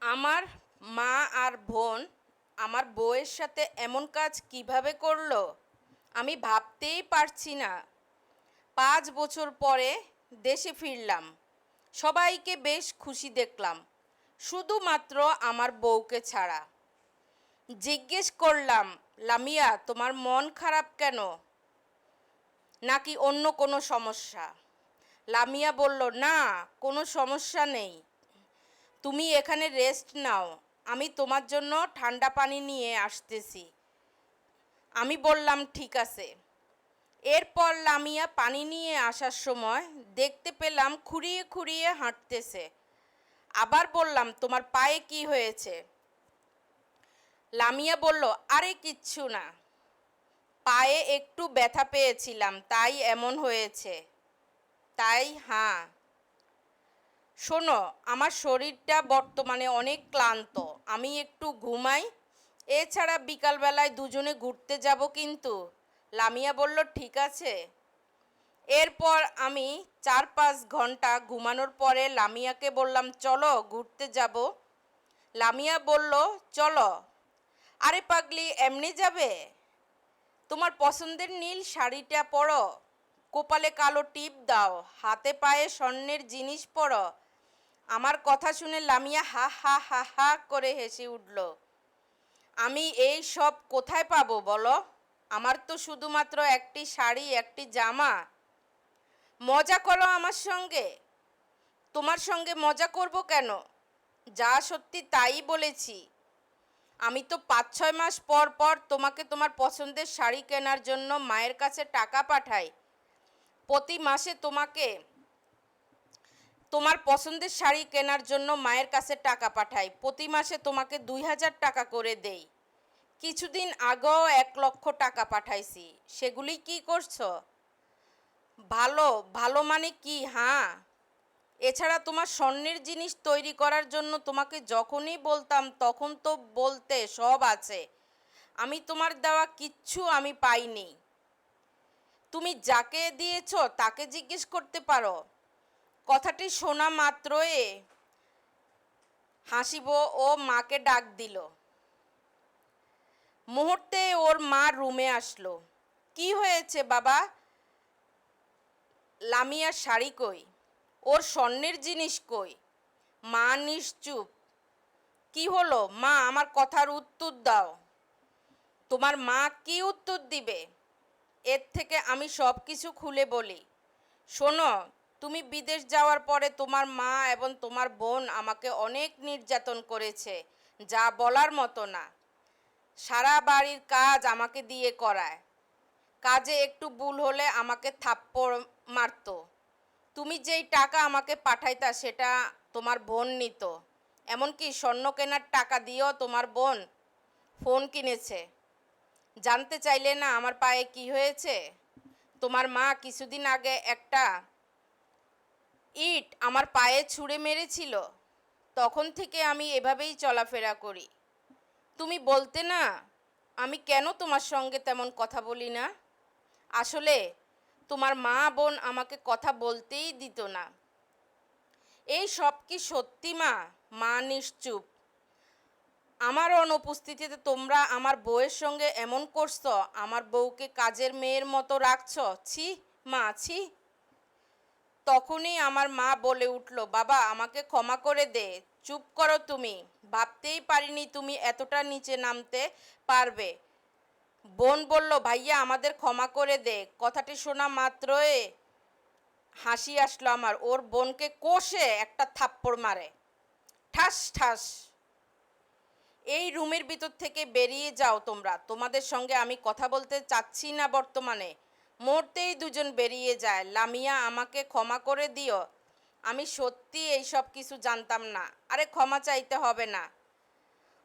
আমার মা আর বোন আমার বউয়ের সাথে এমন কাজ কীভাবে করল? আমি ভাবতেই পারছি না। পাঁচ বছর পরে দেশে ফিরলাম। সবাইকে বেশ খুশি দেখলাম। শুধুমাত্র আমার বউকে ছাড়া। জিজ্ঞেস করলাম, লামিয়া, তোমার মন খারাপ কেন? নাকি অন্য কোনো সমস্যা? লামিয়া বলল, না, কোনো সমস্যা নেই। তুমি এখানে রেস্ট নাও। আমি তোমার জন্য ঠান্ডা পানি নিয়ে আসতেছি। আমি বললাম, ঠিক আছে। এরপর লামিয়া পানি নিয়ে আসার সময় দেখতে পেলাম খুঁড়িয়ে খুঁড়িয়ে হাঁটতেছে। আবার বললাম, তোমার পায়ে কি হয়েছে? লামিয়া বলল, আরে, কিচ্ছু না। পায়ে একটু ব্যথা পেয়েছিলাম, তাই এমন হয়েছে। তাই? হ্যাঁ। শোনো, আমার শরীরটা বর্তমানে অনেক ক্লান্ত। আমি একটু ঘুমাই, এছাড়া বিকালবেলায় দুজনে ঘুরতে যাব কিন্তু। লামিয়া বলল, ঠিক আছে। এরপর আমি চার পাঁচ ঘণ্টা ঘুমানোর পরে লামিয়াকে বললাম, চলো ঘুরতে যাব। লামিয়া বলল, চলো। আরে পাগলি, এমনি যাবে? তোমার পছন্দের নীল শাড়িটা পরো, কপালে কালো টিপ দাও, হাতে পায়ে স্বর্ণের জিনিস পরো আমার কথা শুনে লামিয়া হা হা হা হা করে হেসে উঠল। আমি এই সব কোথায় পাবো বলো? আমার তো শুধুমাত্র একটি শাড়ি, একটি জামা। মজা করো আমার সঙ্গে। তোমার সঙ্গে মজা করব কেন? যা সত্যি তাই বলেছি। আমি তো পাঁচ, ছয় মাস পর পর তোমাকে তোমার পছন্দের শাড়ি কেনার জন্য মায়ের কাছে টাকা পাঠাই। প্রতি মাসে তোমাকে তোমার পছন্দের শাড়ি কেনার জন্য মায়ের কাছে টাকা পাঠাই। প্রতি মাসে তোমাকে দুই হাজার টাকা করে দেই। কিছুদিন আগেও এক লক্ষ টাকা পাঠাইছি। সেগুলি কি করছ? ভালো ভালো মানে কি হ্যাঁ এছাড়া তোমার স্বর্ণের জিনিস তৈরি করার জন্য তোমাকে যখনই বলতাম, তখন তো বলতে সব আছে। আমি তোমার দেওয়া কিচ্ছু আমি পাইনি। তুমি যাকে দিয়েছ তাকে জিজ্ঞেস করতে পারো। কথাটি শোনা মাত্রই হাসিব ও মাকে ডাক দিল। মুহূর্তে ওর মা রুমে আসলো। কি হয়েছে বাবা? লামিয়ার শাড়ি কই? ওর স্বর্ণের জিনিস কই? মা নিশ্চুপ। কি হলো? মা, আমার কথার উত্তর দাও। তোমার মা কি উত্তর দিবে? এর থেকে আমি সব কিছু খুলে বলি। শোনো তুমি বিদেশ যাওয়ার পরে তোমার মা এবং তোমার বোন আমাকে অনেক নির্যাতন করেছে, যা বলার মতো না। সারা বাড়ির কাজ আমাকে দিয়ে করায়। কাজে একটু ভুল হলে আমাকে থাপ্পড় মারতো। তুমি যেই টাকা আমাকে পাঠাইতা সেটা তোমার বোন নিত। এমনকি স্বর্ণ কেনার টাকা দিয়েও তোমার বোন ফোন কিনেছে। জানতে চাইলে না আমার পায়ে কি হয়েছে? তোমার মা কিছুদিন আগে একটা ইট আমার পায়ে ছুঁড়ে মেরেছিল, তখন থেকে আমি এভাবেই চলাফেরা করি। তুমি বলতে না, আমি কেন তোমার সঙ্গে তেমন কথা বলি না? আসলে তোমার মা বোন আমাকে কথা বলতেই দিত না। এই সব কি সত্যি মা? মা নিশ্চুপ। আমার অনুপস্থিতিতে তোমরা আমার বউয়ের সঙ্গে এমন করছ, আমার বউকে কাজের মেয়ের মতো রাখছ? ছি মা, ছি। তখনই আমার মা বলে উঠল, বাবা, আমাকে ক্ষমা করে দে। চুপ করো তুমি। ভাবতেই পারিনি তুমি এতটা নিচে নামতে পারবে। বোন বলল, ভাইয়া, আমাদের ক্ষমা করে দে। কথাটি শোনা মাত্রই হাসি আসলো আমার। ওর বোনকে কষে একটা থাপ্পড় মারে। ঠাস ঠাস। এই রুমের ভিতর থেকে বেরিয়ে যাও তোমরা। তোমাদের সঙ্গে আমি কথা বলতে চাচ্ছি না বর্তমানে। মুহূর্তেই দুজন বেরিয়ে যায়। লামিয়া, আমাকে ক্ষমা করে দিও। আমি সত্যি এই সব কিছু জানতাম না। আরে, ক্ষমা চাইতে হবে না।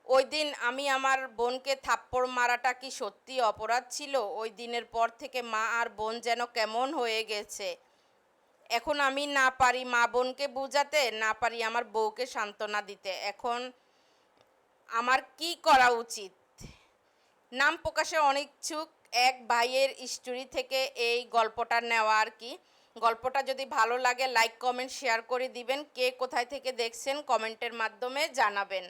ওই দিন আমি আমার বোনকে থাপ্পড় মারাটা কি সত্যি অপরাধ ছিল? ওই দিনের পর থেকে মা আর বোন যেন কেমন হয়ে গেছে। এখন আমি না পারি মা বোনকে বুঝাতে, না পারি আমার বউকে সান্ত্বনা দিতে। এখন আমার কি করা উচিত? নাম প্রকাশে অনিচ্ছুক এক ভাইয়ের স্টোরি থেকে এই গল্পটা নেওয়া আর কি। গল্পটা যদি ভালো লাগে লাইক কমেন্ট শেয়ার করে দিবেন। কে কোথায় থেকে দেখছেন কমেন্টের মাধ্যমে জানাবেন।